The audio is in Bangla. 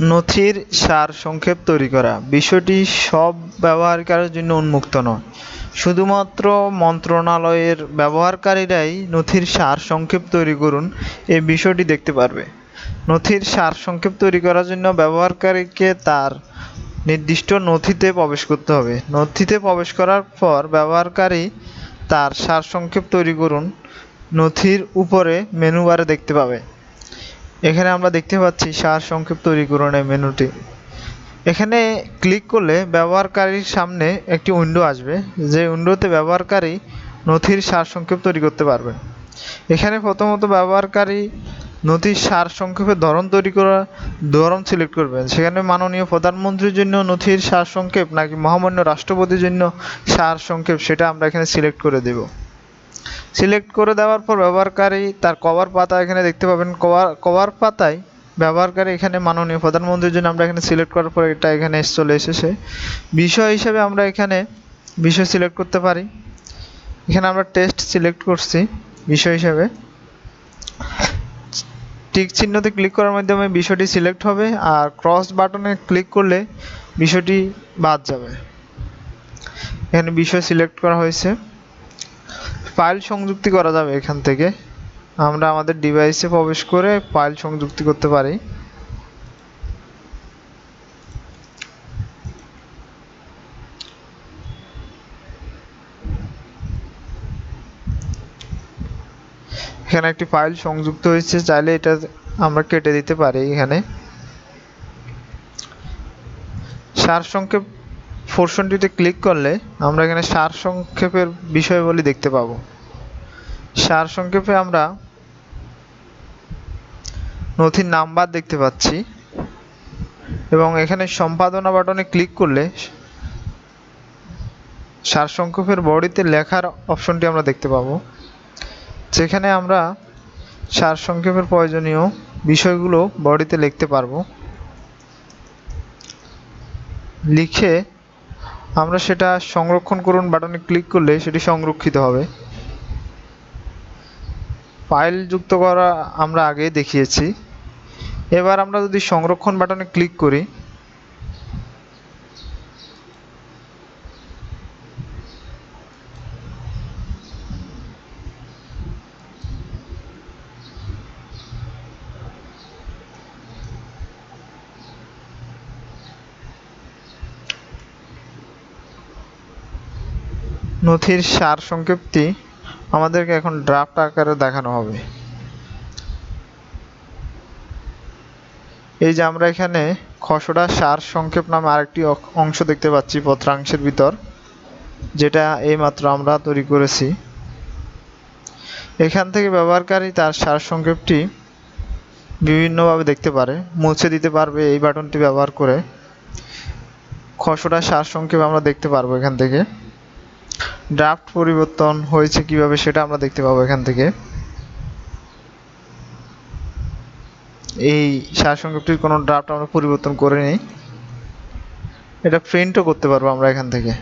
নথির সার সংক্ষেপ তৈরি করা। বিষয়টি সব ব্যবহারকারীর জন্য উন্মুক্ত নয়। শুধুমাত্র মন্ত্রণালয়ের ব্যবহারকারীরাই নথির সার সংক্ষেপ তৈরি করুন এই বিষয়টি দেখতে পারবে। নথির সার সংক্ষেপ তৈরি করার জন্য ব্যবহারকারীকে তার নির্দিষ্ট নথিতে প্রবেশ করতে হবে। নথিতে প্রবেশ করার পর ব্যবহারকারী তার সারসংক্ষেপ তৈরি করুন। নথির উপরে মেনু বারে দেখতে পাবে। এখানে আমরা দেখতে পাচ্ছি সার সংক্ষেপ তৈরি করুন এই মেনুটি। এখানে ক্লিক করলে ব্যবহারকারীর সামনে একটি উইন্ডো আসবে। যে উইন্ডোতে ব্যবহারকারী নথির সার সংক্ষেপ তৈরি করতে পারবে। এখানে প্রথমত ব্যবহারকারী নথির সার সংক্ষেপের ধরন তৈরি করা, ধরন সিলেক্ট করবেন। সেখানে মাননীয় প্রধানমন্ত্রীর জন্য নথির সার সংক্ষেপ নাকি মহামান্য রাষ্ট্রপতির জন্য সার সংক্ষেপ, সেটা আমরা এখানে সিলেক্ট করে দেব। সিলেক্ট করে দেওয়ার পর ব্যবহারকারী তার কভার পাতা এখানে দেখতে পাবেন। কভার কভার পাতায় ব্যবহারকারী এখানে মাননীয় প্রধানমন্ত্রীর জন্য আমরা এখানে সিলেক্ট করার পর এটা এখানে চলে এসেছে। বিষয় হিসেবে আমরা এখানে বিষয় সিলেক্ট করতে পারি। এখানে আমরা টেস্ট সিলেক্ট করছি বিষয় হিসেবে। টিক চিহ্নতে ক্লিক করার মাধ্যমে বিষয়টি সিলেক্ট হবে আর ক্রস বাটনে ক্লিক করলে বিষয়টি বাদ যাবে। এখানে বিষয় সিলেক্ট করা হয়েছে। ফাইল সংযুক্তি করা যাবে এখান থেকে। আমরা আমাদের ডিভাইসে প্রবেশ করে ফাইল সংযুক্তি করতে পারি। এখানে একটি ফাইল সংযুক্ত হয়েছে, চাইলে এটা আমরা কেটে দিতে পারি এখানে। সারসংক্ষেপ পোর্শনটিতে ক্লিক করলে আমরা এখানে সারসংক্ষেপের বিষয়বলী দেখতে পাবো। সারসংক্ষেপে আমরা নথির নাম্বার দেখতে পাচ্ছি এবং এখানে সম্পাদনা বাটনে ক্লিক করলে সারসংক্ষেপের বডিতে লেখার অপশনটি আমরা দেখতে পাবো। যেখানে আমরা সারসংক্ষেপের প্রয়োজনীয় বিষয়গুলো বডিতে লিখতে পারব। লিখে আমরা সেটা সংরক্ষণ করুন বাটনে ক্লিক করলে সেটি সংরক্ষিত হবে। ফাইল যুক্ত করা আমরা আগে দেখিয়েছি। এবার আমরা যদি সংরক্ষণ বাটনে ক্লিক করি নথির সার সংক্ষেপটি আমাদেরকে এখন ড্রাফট আকারে দেখানো হবে। এই যে আমরা এখানে খসড়া সার সংক্ষেপ নামে আরেকটি অংশ দেখতে পাচ্ছি পত্রাংশের ভিতর, যেটা এইমাত্র আমরা তৈরি করেছি। এখান থেকে ব্যবহারকারী তার সার সংক্ষেপটি বিভিন্নভাবে দেখতে পারে, মুছে দিতে পারবে এই বাটনটি ব্যবহার করে। খসড়া সার সংক্ষেপ আমরা দেখতে পারব এখান থেকে। ড্রাফট পরিবর্তন হয়েছে কীভাবে সেটা আমরা দেখতে পাবো এখান থেকে। এই সারসংক্ষেপটির কোনো ড্রাফট আমরা পরিবর্তন করে নিই। এটা প্রিন্টও করতে পারব আমরা এখান থেকে।